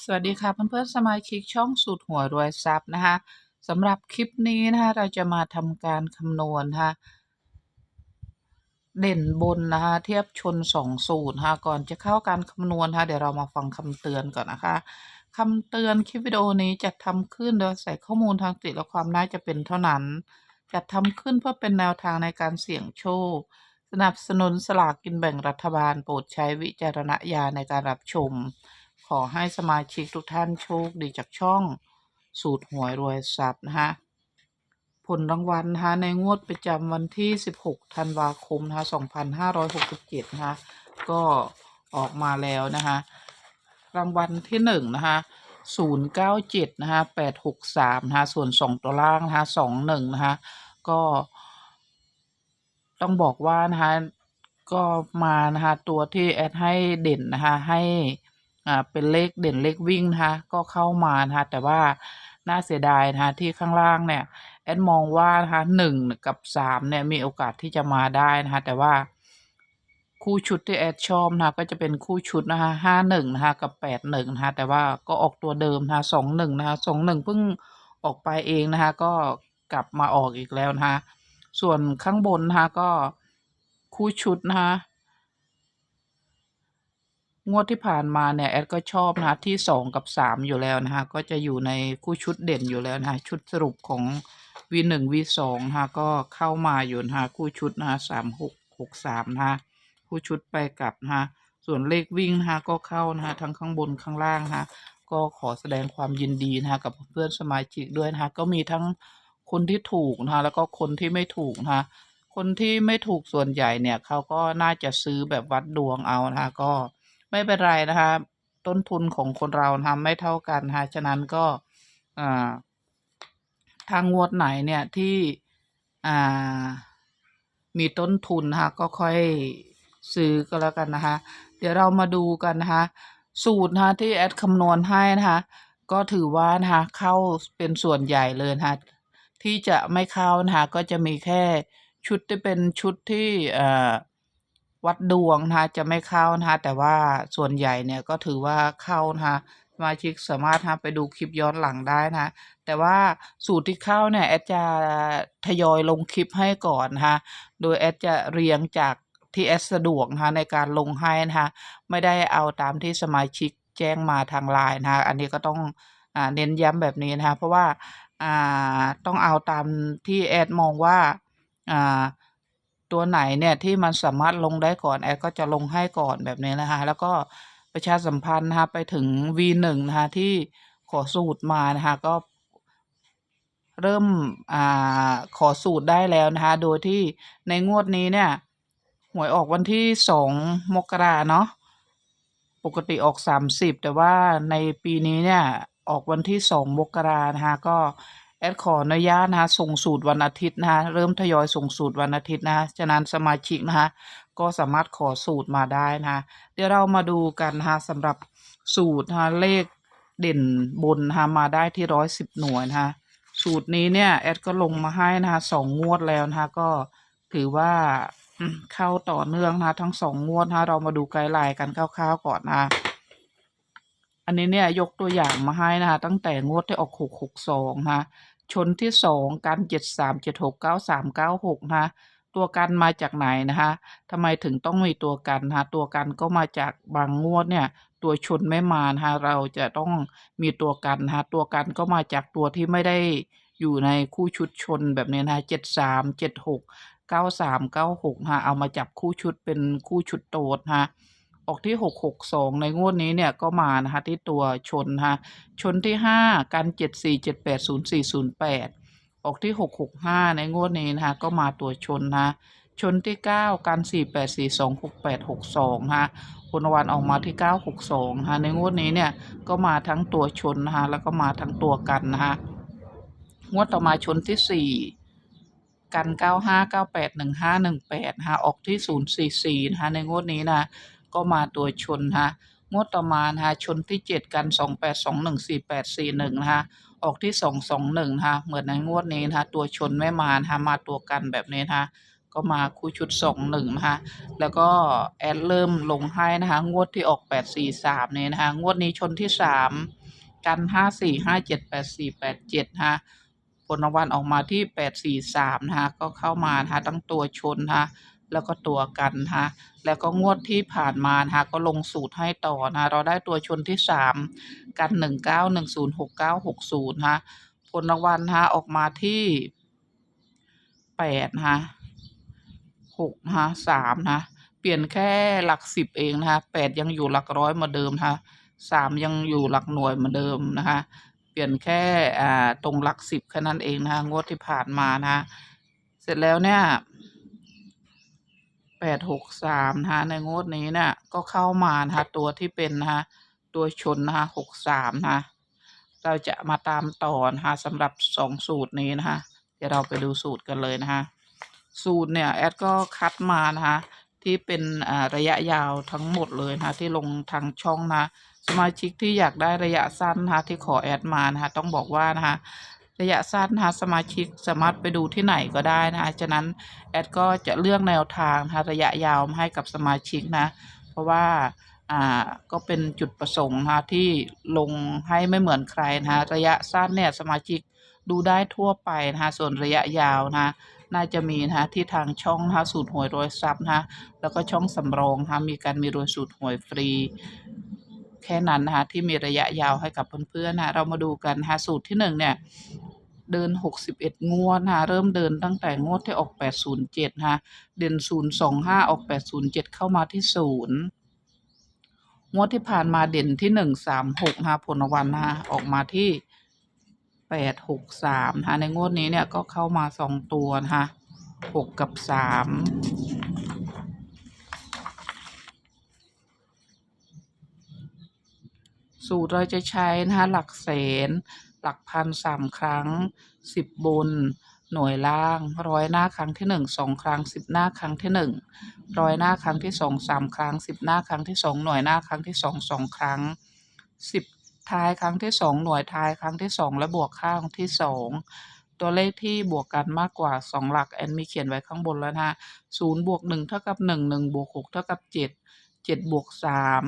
สวัสดีค่ะเพื่อนๆสมาชิกช่องสูตรหัวรวยทรัพย์นะคะสำหรับคลิปนี้นะคะเราจะมาทำการคำนวณนะคะเด่นบนนะคะเทียบชนสองสูตรนะคะก่อนจะเข้าการคำนวณนะคะเดี๋ยวเรามาฟังคำเตือนก่อนนะคะคำเตือนคลิปวิดีโอนี้จะทำขึ้นโดยใส่ข้อมูลทางติและความน่าจะเป็นเท่านั้นจะทำขึ้นเพื่อเป็นแนวทางในการเสี่ยงโชค สนับสนุนสลากกินแบ่งรัฐบาลโปรดใช้วิจารณญาณในการรับชม อให้สมาชิกทุกท่านโชคดีจากช่องสูตรหวยรวยทรัพย์นะคะผลรางวัลนะคะในงวดประจำวันที่ 16 ธันวาคมนะคะ2567นะคะก็ออกมาแล้วนะคะรางวัลที่หนึ่งนะคะ097นะคะ863นะคะส่วน 2 ตัวล่างนะคะ21นะคะก็ต้องบอกว่านะคะก็มานะคะตัวที่แอดให้เด่นนะคะให้ อ่าเป็นเลขเด่นเลขวิ่งนะคะก็เข้ามานะคะแต่ว่าน่าเสียดายนะคะที่ข้างล่างเนี่ยแอดมองว่านะคะหนึ่งกับสามเนี่ยมีโอกาสที่จะมาได้นะคะแต่ว่าคู่ชุดที่แอดชอบนะคะก็จะเป็นคู่ชุดนะคะห้าหนึ่งนะคะกับแปดหนึ่งนะคะแต่ว่าก็ออกตัวเดิมนะคะสองหนึ่งนะคะสองหนึ่งเพิ่งออกไปเองนะคะก็กลับมาออกอีกแล้วนะคะส่วนข้างบนนะคะก็คู่ชุดนะคะ งวดที่ผ่านมาเนี่ยแอดก็ชอบนะที่สองกับสามอยู่แล้วนะคะก็จะอยู่ในคู่ชุดเด่นอยู่แล้วนะะชุดสรุปของ V หนึ่ง V สองนะคะก็เข้ามาอยู่นะคะคู่ชุดนะคะสามหกหกสามนะคะคู่ชุดไปกลับนะคะส่วนเลขวิ่งนะคะก็เข้านะคะทั้งข้างบนข้างล่างนะคะก็ขอแสดงความยินดีนะคะกับเพื่อนสมาชิกด้วยนะคะก็มีทั้งคนที่ถูกนะคะแล้วก็คนที่ไม่ถูกนะคะคนที่ไม่ถูกส่วนใหญ่เนี่ยเขาก็น่าจะซื้อแบบวัดดวงเอานะคะก็ ไม่เป็นไรนะคะต้นทุนของคนเราทำไม่เท่ากันนะคะฉะนั้นก็ทางงวดไหนเนี่ยที่มีต้นทุนนะคะก็ค่อยซื้อก็แล้วกันนะคะเดี๋ยวเรามาดูกันนะคะสูตรนะคะที่แอดคำนวณให้นะคะก็ถือว่านะคะเข้าเป็นส่วนใหญ่เลยนะคะที่จะไม่เข้านะคะก็จะมีแค่ชุดที่เป็นชุดที่อ วัดดวงนะคะจะไม่เข้านะคะแต่ว่าส่วนใหญ่เนี่ยก็ถือว่าเข้านะคะสมาชิกสามารถนะไปดูคลิปย้อนหลังได้นะแต่ว่าสูตรที่เข้าเนี่ยแอดจะทยอยลงคลิปให้ก่อนนะคะโดยแอดจะเรียงจากที่แอดสะดวกนะคะในการลงให้นะคะไม่ได้เอาตามที่สมาชิกแจ้งมาทางไลน์นะคะอันนี้ก็ต้องอเน้นย้ำแบบนี้นะคะเพราะว่าอ่าต้องเอาตามที่แอดมองว่าอ่า ตัวไหนเนี่ยที่มันสามารถลงได้ก่อนแอดก็จะลงให้ก่อนแบบนี้นะคะแล้วก็ประชาสัมพันธ์นะคะไปถึง V1 นะคะที่ขอสูตรมานะคะก็เริ่มอ่าขอสูตรได้แล้วนะคะโดยที่ในงวดนี้เนี่ยหวยออกวันที่สองมกราเนาะปกติออกสามสิบแต่ว่าในปีนี้เนี่ยออกวันที่สองมกรานะคะก็ แอดขออนุญาตนะคะส่งสูตรวันอาทิตย์นะคะเริ่มทยอยส่งสูตรวันอาทิตย์นะคะฉะนั้นสมาชิกนะคะก็สามารถขอสูตรมาได้นะคะเดี๋ยวเรามาดูกันนะคะสำหรับสูตรนะคะเลขเด่นบนนะคะมาได้ที่ร้อยสิบหน่วยนะคะสูตรนี้เนี่ยแอดก็ลงมาให้นะคะสองงวดแล้วนะคะก็ถือว่าเข้าต่อเนื่องนะทั้งสองงวดนะเรามาดูไกด์ไลน์กันคร่าวๆก่อนนะ อันนี้เนี่ยยกตัวอย่างมาให้นะคะ ตั้งแต่งวดที่ออกหกหกสองนะคะชนที่สองกันเจ็ดสามเจ็ดหกเก้าสามเก้าหกนะคะตัวกันมาจากไหนนะคะทำไมถึงต้องมีตัวกันนะคะตัวกันก็มาจากบางงวดเนี่ย ตัวชนไม่มานะคะเราจะต้องมีตัวกันนะคะตัวกันก็มาจากตัวที่ไม่ได้อยู่ในคู่ชุดชนแบบนี้นะคะเจ็ดสามเจ็ดหกเก้าสามเก้าหกนะคะเอามาจับคู่ชุดเป็นคู่ชุดโตดนะคะ ออกที่หกหกสองในงวดนี้เนี่ยก็มานะคะที่ตัวชนนะคะชนที่ห้ากันเจ็ดสี่เจ็ดแปดศูนย์สี่ศูนย์แปดออกที่หกหกห้าในงวดนี้นะคะก็มาตัวชนนะคะชนที่เก้ากันสี่แปดสี่สองหกแปดหกสองนะคะผลรางวัลออกมาที่เก้าหกสองนะคะในงวดนี้เนี่ยก็มาทั้งตัวชนนะคะแล้วก็มาทั้งตัวกันนะคะงวดต่อมาชนที่สี่กันเก้าห้าเก้าแปดหนึ่งห้าหนึ่งแปดนะคะออกที่ศูนย์สี่สี่นะคะในงวดนี้นะ ก็มาตัวชนนะงวดต่อมานะคะชนที่เจ็ดกันสองแปดสองหนึ่งสี่แปดสี่หนึ่งนะคะออกที่สองสองหนึ่งนะคะเหมือนในงวดนี้นะคะตัวชนไม่มานะคะมาตัวกันแบบนี้นะคะก็มาคู่ชุดสองหนึ่งนะคะแล้วก็แอดเริ่มลงให้นะคะงวดที่ออกแปดสี่สามเนี่ยนะคะงวดนี้ชนที่สามกันห้าสี่ห้าเจ็ดแปดสี่แปดเจ็ดนะผลรางวัลออกมาที่แปดสี่สามนะคะก็เข้ามานะคะทั้งตัวชนนะคะ แล้วก็ตัวกันนะคะแล้วก็งวดที่ผ่านมานะะก็ลงสูตรให้ต่อนะะเราได้ตัวชนที่สามกันหนึ่งเก้าหนึ่งศูนย์หกเก้าหกศูนย์นะคะผลรางวัลนะคะออกมาที่แปดนะคะหกนะคะสามนะเปลี่ยนแค่หลักสิบเองนะคะแปดยังอยู่หลักร้อยเหมือนเดิมนะคะสามยังอยู่หลักหน่วยเหมือนเดิมนะคะเปลี่ยนแค่อ่าตรงหลักสิบแค่นั้นเองนะคะงวดที่ผ่านมานะ เสร็จแล้วเนี่ย แปดหกสามนะคะในงวดนี้เนี่ยก็เข้ามานะคะตัวที่เป็นนะคะตัวชนนะคะหกสามนะคะเราจะมาตามต่อนะคะสำหรับสองสูตรนี้นะคะเดี๋ยวเราไปดูสูตรกันเลยนะคะสูตรเนี่ยแอดก็คัดมานะคะที่เป็นระยะยาวทั้งหมดเลยนะคะที่ลงทางช่องนะสมาชิกที่อยากได้ระยะสั้นนะคะที่ขอแอดมานะคะต้องบอกว่านะคะ ระยะสั้นนะคะสมาชิกสามารถไปดูที่ไหนก็ได้นะคะฉะนั้นแอดก็จะเลือกแนวทางนะคะระยะยาวมาให้กับสมาชิกนะ เพราะว่าอ่าก็เป็นจุดประสงค์นะคะที่ลงให้ไม่เหมือนใครนะคะระยะสั้นเนี่ยสมาชิกดูได้ทั่วไปนะคะส่วนระยะยาวนะคะน่าจะมีนะคะที่ทางช่องนะคะสูตรหวยรวยทรัพย์นะคะแล้วก็ช่องสำรองนะคะมีการมีรวยสูตรหวยฟรี แค่นั้นนะคะที่มีระยะยาวให้กับเพื่อนๆนะเรามาดูกันนะคะสูตรที่หนึ่งเนี่ย เดิน 61 งวดนะเริ่มเดินตั้งแต่งวดที่ออก 807นะคะเด่น 025 ออก 807 เข้ามาที่ 0 งวดที่ผ่านมาเด่นที่ 136นะคะผลวัลนะคะออกมาที่ 863นะคะในงวดนี้เนี่ยก็เข้ามา 2 ตัวนะคะ6กับ 3สูตรเราจะใช้นะคะหลักแสน หลักพันสามครั้งสิบบน หน่วยล่าง ร้อยหน้าครั้งที่หนึ่งสองครั้งสิบหน้าครั้งที่หนึ่งร้อยหน้าครั้งที่สองสามครั้งสิบหน้าครั้งที่สองหน่วยหน้าครั้งที่สองสองครั้งสิบท้ายครั้งที่สองหน่วยท้ายครั้งที่สองและบวกข้างที่สองตัวเลขที่บวกกันมากกว่าสองหลักแอนมีเขียนไว้ข้างบนแล้วนะศูนย์บวกหนึ่งเท่ากับหนึ่งหนึ่งบวกหกเท่ากับเจ็ดเจ็ดบวกสาม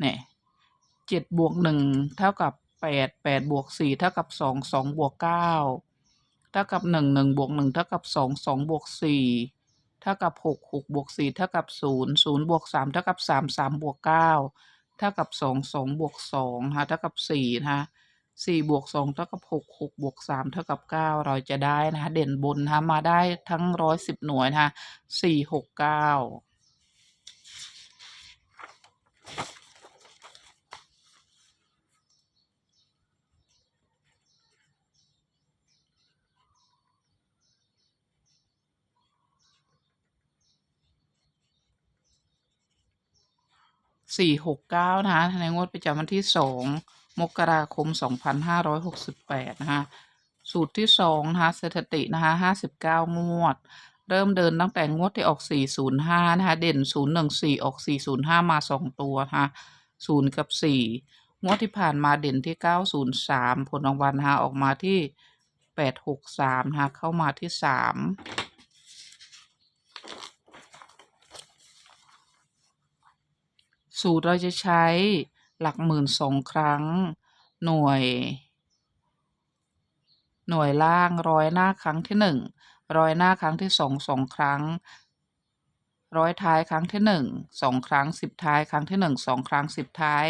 เนี่ยเจ็ดบวกหนึ่งเท่ากับ แปดแปดบวกสี่เท่ากับสองสองบวกเก้าเท่ากับหนึ่งหนึ่งบวกหนึ่งเท่ากับสองสองบวกสี่เท่ากับหกหกบวกสี่เท่ากับศูนย์ศูนย์บวกสามเท่ากับสามสามบวกเก้าเท่ากับสองสองบวกสองฮะเท่ากับสี่นะคะสี่บวกสองเท่ากับหกหกบวกสามเท่ากับเก้าเราจะได้นะคะเด่นบนนะคะมาได้ทั้งร้อยสิบหน่วยนะคะสี่หกเก้า สี่หกเก้านะคะในงวดประจำวันที่สองมกราคมสองพันห้าร้อยหกสิบแปดนะคะสูตรที่สองนะคะสถิตินะคะห้าสิบเก้างวด เริ่มเดินตั้งแต่งวดที่ออกสี่ศูนย์ห้านะคะเด่นศูนย์หนึ่งสี่ออกสี่ศูนย์ห้ามาสองตัวนะคะศูนย์กับสี่งวดที่ผ่านมาเด่นที่เก้าศูนย์สามผลรางวัลนะคะออกมาที่แปดหกสามนะคะเข้ามาที่สาม สูตรเราจะใช้หลักหมื่นสองครั้ง หน่วย หน่วยล่างร้อยหน้าครั้งที่หนึ่งร้อยหน้าครั้งที่สองสองครั้ง ร้อยท้ายครั้งที่หนึ่งสองครั้งสิบท้ายครั้งที่หนึ่งสองครั้งสิบท้าย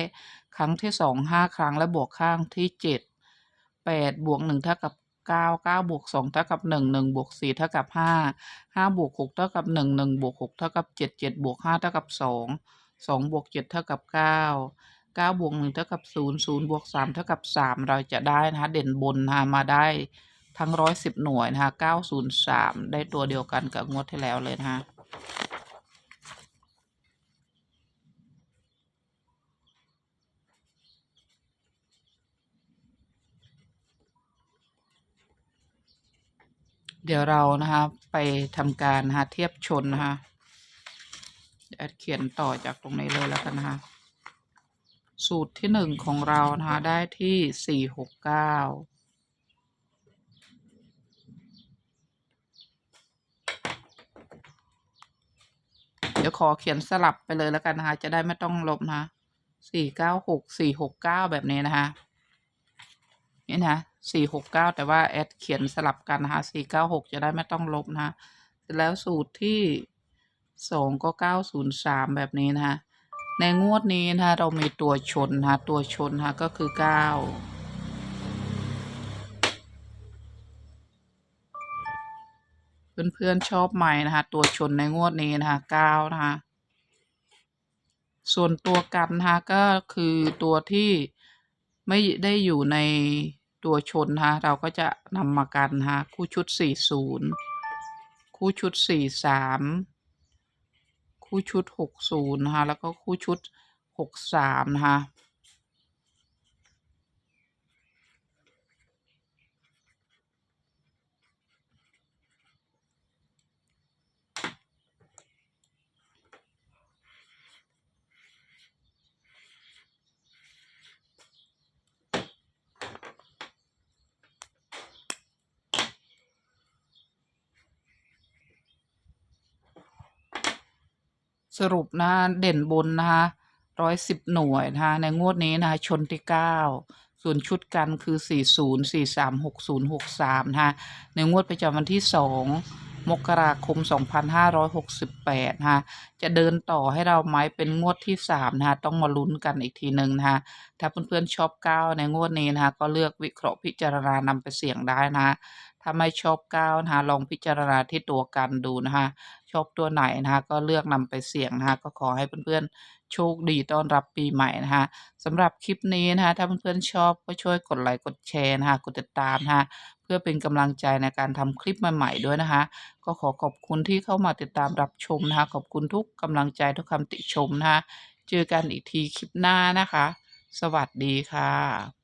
ครั้งที่สองห้าครั้งและบวกข้างที่เจ็ดแปดบวกหนึ่งเท่ากับเก้าเก้าบวกสองเท่ากับหนึ่งหนึ่งบวกสี่เท่ากับห้าห้าบวกหกเท่ากับหนึ่งหนึ่งบวกหกเท่ากับเจ็ดเจ็ดบวกห้าเท่ากับสอง สองบวกเจ็ดเท่ากับเก้าเก้าบวกหนึ่งเท่ากับศูนย์ศูนย์บวกสามเท่ากับสามเราจะได้นะคะเด่นบนนะคะมาได้ทั้งร้อยสิบหน่วยนะคะเก้าศูนย์สามได้ตัวเดียวกันกับงวดที่แล้วเลยนะคะเดี๋ยวเรานะคะไปทำการนะคะเทียบชนนะคะ อดเขียนต่อจากตรงนี้เลยแล้วกันนะคะ สูตรที่หนึ่งของเรานะคะ ได้ที่สี่หกเก้าเดี๋ยวขอเขียนสลับไปเลยแล้วกันนะคะ จะได้ไม่ต้องลบนะคะสี่เก้าหกสี่หกเก้าแบบนี้นะคะ นี่นะสี่หกเก้าแต่ว่าแอดเขียนสลับกันนะคะสี่เก้าหกจะได้ไม่ต้องลบนะคะแล้วสูตรที่ สองก็เก้าศูนย์สามแบบนี้นะคะในงวดนี้นะคะเรามีตัวชนนะคะตัวชนนะคะก็คือเก้าเพื่อนๆชอบไหมนะคะตัวชนในงวดนี้นะคะเก้านะคะส่วนตัวกันนะคะก็คือตัวที่ไม่ได้อยู่ในตัวชนนะคะเราก็จะนำมากันนะคะคู่ชุดสี่ศูนย์คู่ชุดสี่สาม คู่ชุดหกศูนย์นะคะ แล้วก็คู่ชุดหกสามนะคะ สรุปนะเด่นบนนะคะร้อยสิบหน่วยนะคะในงวดนี้นะคะชนที่เก้าส่วนชุดกันคือสี่ศูนย์สี่สามหกศูนย์หกสามนะคะในงวดประจำวันที่สองมกราคมสองพันห้าร้อยหกสิบแปดนะคะจะเดินต่อให้เราไหมเป็นงวดที่สามนะคะต้องมาลุ้นกันอีกทีหนึ่งนะคะถ้าเพื่อนๆชอบเก้าในงวดนี้นะคะก็เลือกวิเคราะห์พิจารณานำไปเสี่ยงได้นะคะถ้าไม่ชอบเก้านะคะลองพิจารณาที่ตัวกันดูนะคะ ชอบตัวไหนนะคะก็เลือกนำไปเสี่ยงนะคะก็ขอให้เพื่อนๆโชคดีต้อนรับปีใหม่นะคะสำหรับคลิปนี้นะคะถ้าเพื่อนๆชอบก็ช่วยกดไลค์กดแชร์นะคะกดติดตามนะคะเพื่อเป็นกำลังใจในการทำคลิปใหม่ๆด้วยนะคะ ก็ขอขอบคุณที่เข้ามาติดตามรับชมนะคะขอบคุณทุกกำลังใจทุกคำติชมนะคะเจอกันอีกทีคลิปหน้านะคะ สวัสดีค่ะ